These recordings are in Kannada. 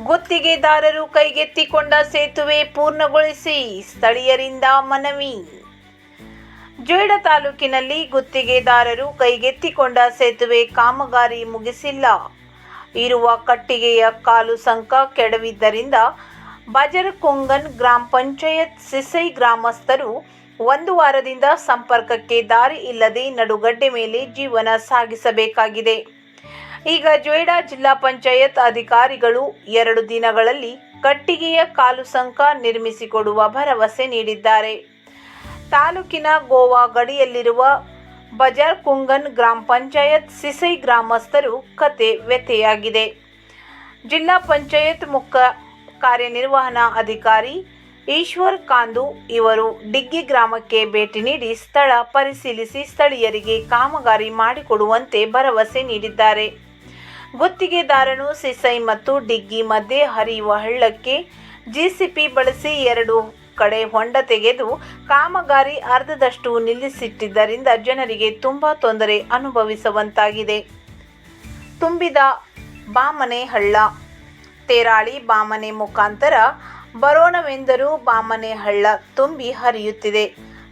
ಗುತ್ತಿಗೆದಾರರು ಕೈಗೆತ್ತಿಕೊಂಡ ಸೇತುವೆ ಪೂರ್ಣಗೊಳಿಸಿ ಸ್ಥಳೀಯರಿಂದ ಮನವಿ. ಜೋಯಿಡ ತಾಲೂಕಿನಲ್ಲಿ ಗುತ್ತಿಗೆದಾರರು ಕೈಗೆತ್ತಿಕೊಂಡ ಸೇತುವೆ ಕಾಮಗಾರಿ ಮುಗಿಸಿಲ್ಲ. ಇರುವ ಕಟ್ಟಿಗೆಯ ಕಾಲು ಸಂಕ ಕೆಡವಿದ್ದರಿಂದ ಬಜರಕೊಂಗನ್ ಗ್ರಾಮ ಪಂಚಾಯತ್ ಸಿಸೈ ಗ್ರಾಮಸ್ಥರು ಒಂದು ವಾರದಿಂದ ಸಂಪರ್ಕಕ್ಕೆ ದಾರಿ ಇಲ್ಲದೆ ನಡುಗಡ್ಡೆ ಮೇಲೆ ಜೀವನ ಸಾಗಿಸಬೇಕಾಗಿದೆ. ಈಗ ಜೊಯ್ಡಾ ಜಿಲ್ಲಾ ಪಂಚಾಯತ್ ಅಧಿಕಾರಿಗಳು ಎರಡು ದಿನಗಳಲ್ಲಿ ಕಟ್ಟಿಗೆಯ ಕಾಲು ಸಂಕ ನಿರ್ಮಿಸಿಕೊಡುವ ಭರವಸೆ ನೀಡಿದ್ದಾರೆ. ತಾಲೂಕಿನ ಗೋವಾ ಗಡಿಯಲ್ಲಿರುವ ಬಜಾರ್ ಕುಂಗನ್ ಗ್ರಾಮ ಪಂಚಾಯತ್ ಸಿಸೈ ಗ್ರಾಮಸ್ಥರು ಕತೆ ವ್ಯಥೆಯಾಗಿದೆ. ಜಿಲ್ಲಾ ಪಂಚಾಯತ್ ಮುಖ್ಯ ಕಾರ್ಯನಿರ್ವಹಣಾ ಅಧಿಕಾರಿ ಈಶ್ವರ್ ಕಾಂದು ಇವರು ಡಿಗ್ಗಿ ಗ್ರಾಮಕ್ಕೆ ಭೇಟಿ ನೀಡಿ ಸ್ಥಳ ಪರಿಶೀಲಿಸಿ ಸ್ಥಳೀಯರಿಗೆ ಕಾಮಗಾರಿ ಮಾಡಿಕೊಡುವಂತೆ ಭರವಸೆ ನೀಡಿದ್ದಾರೆ. ಗುತ್ತಿಗೆದಾರನು ಸಿಸೈ ಮತ್ತು ಡಿಗ್ಗಿ ಮಧ್ಯೆ ಹರಿಯುವ ಹಳ್ಳಕ್ಕೆ ಜಿಸಿಪಿ ಬಳಸಿ ಎರಡು ಕಡೆ ಹೊಂಡ ತೆಗೆದು ಕಾಮಗಾರಿ ಅರ್ಧದಷ್ಟು ನಿಲ್ಲಿಸಿಟ್ಟಿದ್ದರಿಂದ ಜನರಿಗೆ ತುಂಬ ತೊಂದರೆ ಅನುಭವಿಸುವಂತಾಗಿದೆ. ತುಂಬಿದ ಬಾಮನೆ ಹಳ್ಳ, ತೇರಾಳಿ ಬಾಮನೆ ಮುಖಾಂತರ ಬರೋಣವೆಂದರೂ ಬಾಮನೆ ಹಳ್ಳ ತುಂಬಿ ಹರಿಯುತ್ತಿದೆ.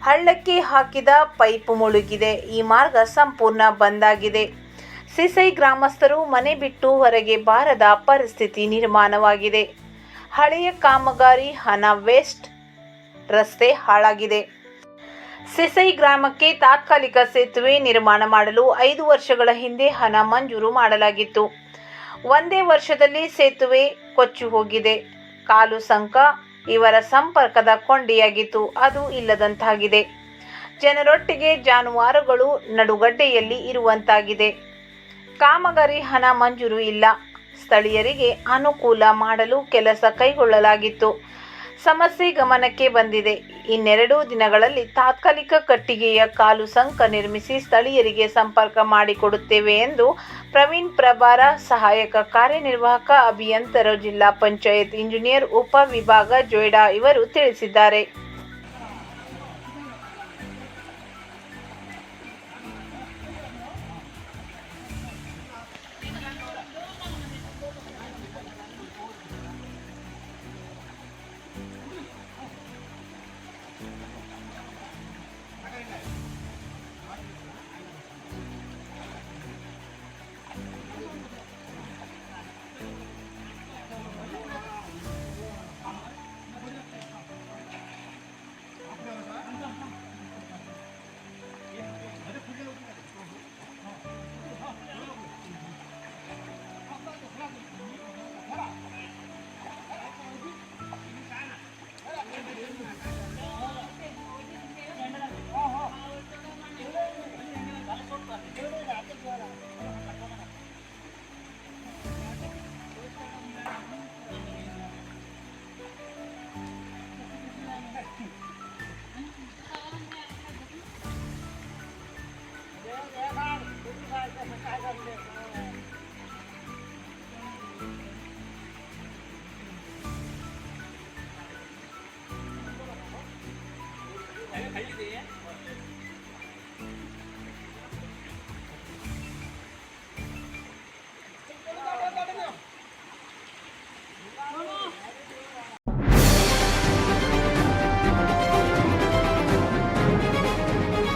ಹಳ್ಳಕ್ಕೆ ಹಾಕಿದ ಪೈಪ್ ಮುಳುಗಿದೆ. ಈ ಮಾರ್ಗ ಸಂಪೂರ್ಣ ಬಂದಾಗಿದೆ ಸಿಸೈ ಗ್ರಾಮಸ್ಥರು ಮನೆ ಬಿಟ್ಟು ಹೊರಗೆ ಬಾರದ ಪರಿಸ್ಥಿತಿ ನಿರ್ಮಾಣವಾಗಿದೆ. ಹಳೆಯ ಕಾಮಗಾರಿ ಹಣ ವೇಸ್ಟ್, ರಸ್ತೆ ಹಾಳಾಗಿದೆ. ಸಿಸೈ ಗ್ರಾಮಕ್ಕೆ ತಾತ್ಕಾಲಿಕ ಸೇತುವೆ ನಿರ್ಮಾಣ ಮಾಡಲು ಐದು ವರ್ಷಗಳ ಹಿಂದೆ ಹಣ ಮಂಜೂರು ಮಾಡಲಾಗಿತ್ತು. ಒಂದೇ ವರ್ಷದಲ್ಲಿ ಸೇತುವೆ ಕೊಚ್ಚಿ ಹೋಗಿದೆ. ಕಾಲು ಸಂಕ ಇವರ ಸಂಪರ್ಕದ ಕೊಂಡಿಯಾಗಿತ್ತು. ಅದು ಇಲ್ಲದಂತಾಗಿದೆ. ಜನರೊಟ್ಟಿಗೆ ಜಾನುವಾರುಗಳು ನಡುಗಡ್ಡೆಯಲ್ಲಿ ಇರುವಂತಾಗಿದೆ. ಕಾಮಗಾರಿ ಹಣ ಮಂಜೂರು ಇಲ್ಲ. ಸ್ಥಳೀಯರಿಗೆ ಅನುಕೂಲ ಮಾಡಲು ಕೆಲಸ ಕೈಗೊಳ್ಳಲಾಗಿತ್ತು. ಸಮಸ್ಯೆ ಗಮನಕ್ಕೆ ಬಂದಿದೆ. ಇನ್ನೆರಡು ದಿನಗಳಲ್ಲಿ ತಾತ್ಕಾಲಿಕ ಕಟ್ಟಿಗೆಯ ಕಾಲು ಸಂಕ ನಿರ್ಮಿಸಿ ಸ್ಥಳೀಯರಿಗೆ ಸಂಪರ್ಕ ಮಾಡಿಕೊಡುತ್ತೇವೆ ಎಂದು ಪ್ರವೀಣ್ ಪ್ರಭಾರ ಸಹಾಯಕ ಕಾರ್ಯನಿರ್ವಾಹಕ ಅಭಿಯಂತರ ಜಿಲ್ಲಾ ಪಂಚಾಯತ್ ಇಂಜಿನಿಯರ್ ಉಪ ವಿಭಾಗ ಜೊಯ್ಡಾ ಇವರು ತಿಳಿಸಿದ್ದಾರೆ.